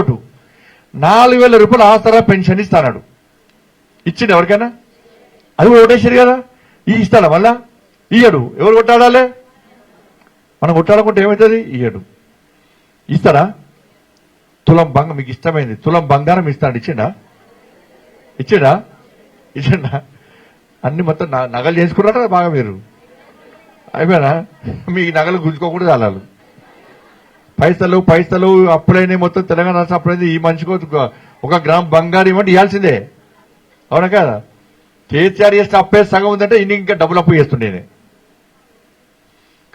Vote నాలుగు వేల రూపాయలు ఆసరా పెన్షన్ ఇస్తాడు ఇచ్చిండు ఎవరికైనా? అది కూడా ఓటేసారు కదా. ఈ ఇస్తాడా మళ్ళా? ఇయ్యడు. ఎవరు కొట్టాడాలే? మనం కొట్టాడకుంటే ఏమవుతుంది ఇయ్యడు. ఇస్తాడా? తులం బంగం మీకు ఇష్టమైంది. తులం బంగారం ఇస్తాడు. ఇచ్చిండా? ఇచ్చిండా? ఇచ్చిండా? అన్ని మొత్తం నగలు చేసుకున్నారా బాగా మీరు? అయిపోయినా? మీ నగలు గుంజుకోకుండా అలాలు పైసలు పైసలు అప్పులైన మొత్తం తెలంగాణ రాష్ట్రం అప్పుడైంది ఈ మనిషికి ఒక- ఒక గ్రామ్ బంగారం ఇవ్వండి ఇవ్వాల్సిందే. అవునా కదా? కేసీఆర్ చేస్తే అప్పే సగం ఉందంటే ఇన్ని ఇంకా డబ్బులు అప్పు చేస్తుండే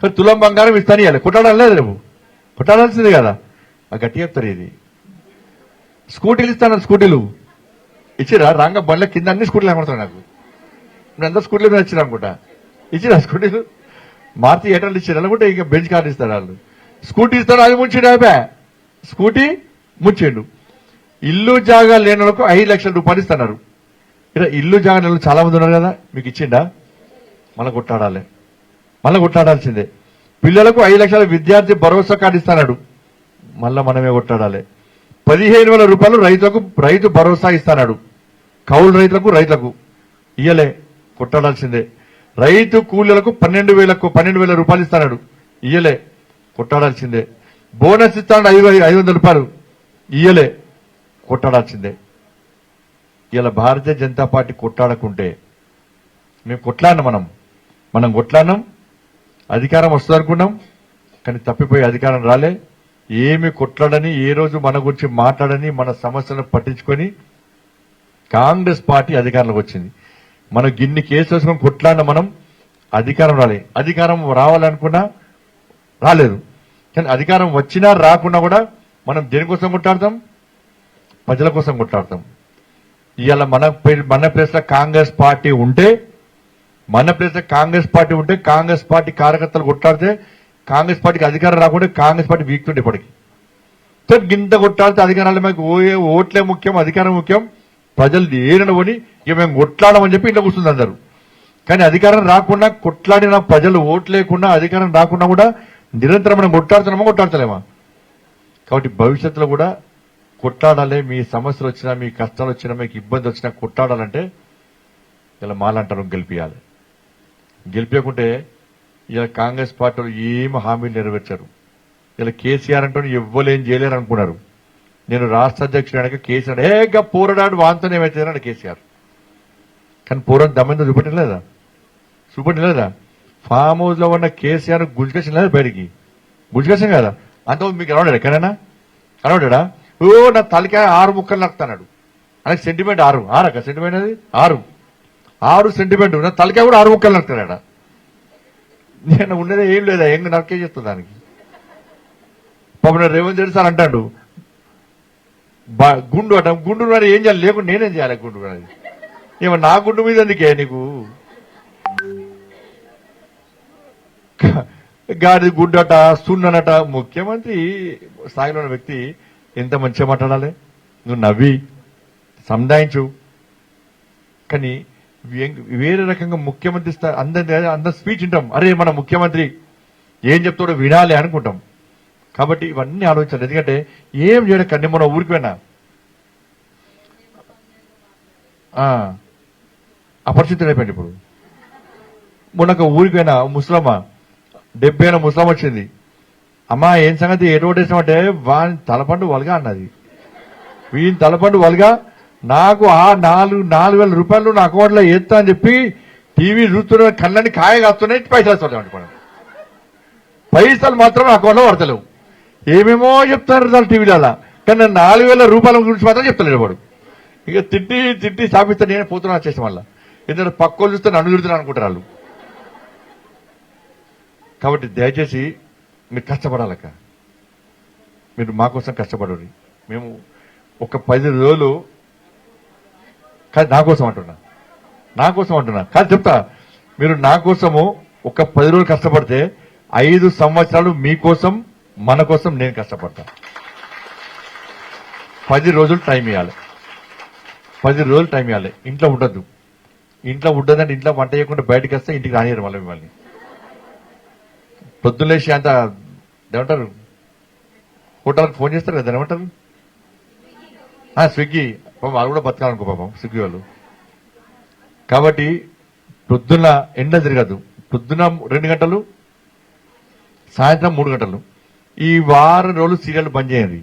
కానీ తులం బంగారం ఇస్తాను ఇవ్వాలి. కొట్టాడాలి లేదు రేపు కొట్టాడాల్సింది కదా. గట్టి చెప్తారు ఇది. స్కూటీలు ఇస్తాను స్కూటీలు. ఇచ్చిరా? రాంగ బండ్ల కింద అన్ని స్కూటీలు ఏమడతాడు నాకు. నేను అంతా స్కూటీలు మీద ఇచ్చిరా అనుకుంటా. ఇచ్చిరా స్కూటీలు? మారుతి ఏటర్లు ఇచ్చారు అనుకుంటే ఇంకా బెంచ్ కార్డు ఇస్తారు వాళ్ళు. స్కూటీ ఇస్తాడు అది ముంచిండు అయిపోయా స్కూటీ ముంచిండు. ఇల్లు జాగా లేని వాళ్ళకు ఐదు లక్షల రూపాయలు ఇస్తున్నారు. ఇలా ఇల్లు జాగా లేని చాలా మంది ఉన్నారు కదా మీకు ఇచ్చిండా? మళ్ళీ కొట్టాడాలి మళ్ళీ కొట్టాడాల్సిందే పిల్లలకు ఐదు లక్షల విద్యార్థి భరోసా కార్డు ఇస్తున్నాడు. మళ్ళీ మనమే కొట్టాడాలి పదిహేను వేల రూపాయలు రైతులకు రైతు భరోసా ఇస్తున్నాడు. కౌలు రైతులకు రైతులకు. ఇయ్యలే కొట్టాడాల్సిందే రైతు కూలీలకు పన్నెండు వేలకు పన్నెండు వేల రూపాయలు ఇస్తున్నాడు. ఇయ్యలే. కొట్టాడాల్సిందే. బోనస్ ఇస్తాడు ఐదు ఐదు వందల రూపాయలు. ఇయ్యలే. కొట్టాడాల్సిందే. ఇలా భారతీయ జనతా పార్టీ కొట్టాడకుంటే మేము కొట్లాడినాం మనం. మనం కొట్లాడినాం. అధికారం వస్తుంది అనుకున్నాం. కానీ తప్పిపోయి అధికారం రాలే. ఏమి కొట్లాడని ఏ రోజు మన గురించి మాట్లాడని మన సమస్యలను పట్టించుకొని కాంగ్రెస్ పార్టీ అధికారంలోకి వచ్చింది. మనం గిన్ని కేసు వేసుకొని కొట్లాడిన మనం. అధికారం రాలే. అధికారం రావాలనుకున్నా రాలేదు. కానీ అధికారం వచ్చినా రాకున్నా కూడా మనం దేనికోసం కొట్లాడతాం? ప్రజల కోసం కొట్లాడతాం. ఇవాళ మన పే- మన ప్లేస్లో కాంగ్రెస్ పార్టీ ఉంటే మన ప్లేస్లో కాంగ్రెస్ పార్టీ ఉంటే కాంగ్రెస్ పార్టీ కార్యకర్తలు కొట్లాడితే కాంగ్రెస్ పార్టీకి అధికారం రాకుండా కాంగ్రెస్ పార్టీ వీక్తుండే ఇప్పటికి. సో గింత కొట్లాడితే అధికారాలు మాకు ఓ- ఓట్లే ముఖ్యం అధికారం ముఖ్యం ప్రజలు ఏనని ఇక మేము కొట్లాడమని చెప్పి ఇంట్లో కూర్చుంది అందరూ. కానీ అధికారం రాకుండా కొట్లాడిన ప్రజలు ఓట్లేకుండా అధికారం రాకుండా కూడా నిరంతరం మనం కొట్లాడుతున్నామా కొట్లాడతలేమా? కాబట్టి భవిష్యత్తులో కూడా కొట్టాడాలి మీ సమస్యలు వచ్చినా మీ కష్టాలు వచ్చినా మీకు ఇబ్బంది వచ్చినా కొట్లాడాలంటే ఇలా మాలంటారు గెలిపియాలి. గెలిపించకుంటే ఇలా కాంగ్రెస్ పార్టీలు ఏమి హామీలు నెరవేర్చారు. ఇలా కేసీఆర్ అంటూ ఎవ్వలేం చేయలేరు అనుకున్నారు నేను రాష్ట్ర అధ్యక్షుడు అనక కేసీఆర్ ఏక పోరాడాడు వాంతోనే ఏమైతే కేసీఆర్. కానీ పూర్వం దమ్మిందో చూపట్టలేదా? చూపట్టలేదా? ఫామ్ హౌస్లో ఉన్న కేసీఆర్ గుంజుకేసిన లేదు బయటికి. గుంజుకేసాం కదా? అంత మీకు కనబడాడు ఎక్కడైనా కనబడా ఓ నా తలకాయ ఆరు ముక్కలు నక్కుతాడు ఆయనకి సెంటిమెంట్ ఆరు. ఆరక సెంటిమెంట్ అది? ఆరు. ఆరు సెంటిమెంట్ నా తలకాయ కూడా ఆరు ముక్కలు నక్కుతాడా నేను ఉండేదే ఏం లేదా? ఎంగ నరకే చేస్తుంది దానికి. పాపం రేవంత్ రెడ్డి సార్ అంటాడు బా- గుండు అంటాం. గుండు ఏం చేయాలి? లేకుండా నేనేం చేయాలి గుండు ఏమో నా గుండు మీద ఎందుకే నీకు? గాడి గుడ్డట సున్ననట ముఖ్యమంత్రి స్థాయిలో ఉన్న వ్యక్తి ఎంత మంచిగా మాట్లాడాలి? నువ్వు నవ్వి సముదాయించు కానీ వేరే రకంగా ముఖ్యమంత్రి స్థాయి అందరి అందరి స్పీచ్ వింటాం. అరే మన ముఖ్యమంత్రి ఏం చెప్తాడో వినాలి అనుకుంటాం. కాబట్టి ఇవన్నీ ఆలోచించాలి. ఎందుకంటే ఏం చేయడం కండి మన ఊరికి పోయినా. ఆ, అయిపోయింది ఇప్పుడు. మొన్న ఊరికి పోయినా ముసలమ్మ. డెబ్బై ఏళ్ళ ముసలం వచ్చింది. అమ్మా ఏం సంగతి? ఏ అంటే వాని తలపండు వలగా అన్నది. వీని తలపండు వలగా నాకు ఆ నాలుగు నాలుగు వేల రూపాయలు నా అకౌంట్లో ఎత్తా అని చెప్పి టీవీ చూస్తున్న కళ్ళని కాయ కాస్తున్నాయి పైసలు వస్తాయి అనుకోండి పైసలు మాత్రం నా అకౌంట్లో పడతలేవు. ఏమేమో చెప్తారు దాని అలా కానీ నాలుగు వేల రూపాయల గురించి మాత్రం చెప్తలేడు వాడు. ఇక తిట్టి తిట్టి స్థాపిస్తే నేను పోతున్నా వచ్చేసి మళ్ళా ఎందుకంటే పక్కలు చూస్తే నన్ను చూడుతున్నా అనుకుంటారు వాళ్ళు. కాబట్టి దయచేసి మీరు కష్టపడాలక్క. మీరు మా కోసం కష్టపడరు. మేము ఒక పది రోజులు కానీ నా కోసం అంటున్నా. నా కోసం అంటున్నా. కాదు చెప్తా. మీరు నా కోసము ఒక పది రోజులు కష్టపడితే ఐదు సంవత్సరాలు మీకోసం మన కోసం నేను కష్టపడతా. పది రోజులు టైం ఇవ్వాలి పది రోజులు టైం ఇవ్వాలి ఇంట్లో ఉండద్దు. ఇంట్లో ఉండదంటే ఇంట్లో వంట చేయకుండా బయటకు వస్తే ఇంటికి రానియరు మళ్ళీ మిమ్మల్ని. పొద్దులేసి అంత ఏమంటారు? హోటల్కి ఫోన్ చేస్తారు కదా ఏమంటారు? స్విగ్గీ. పాపం వాళ్ళు కూడా బతకాలనుకో పాపం స్విగ్గీ వాళ్ళు. కాబట్టి పొద్దున్న ఎండ తిరగదు పొద్దున రెండు గంటలు సాయంత్రం మూడు గంటలు. ఈ వారం రోజులు సీరియల్ బంద్ చేయండి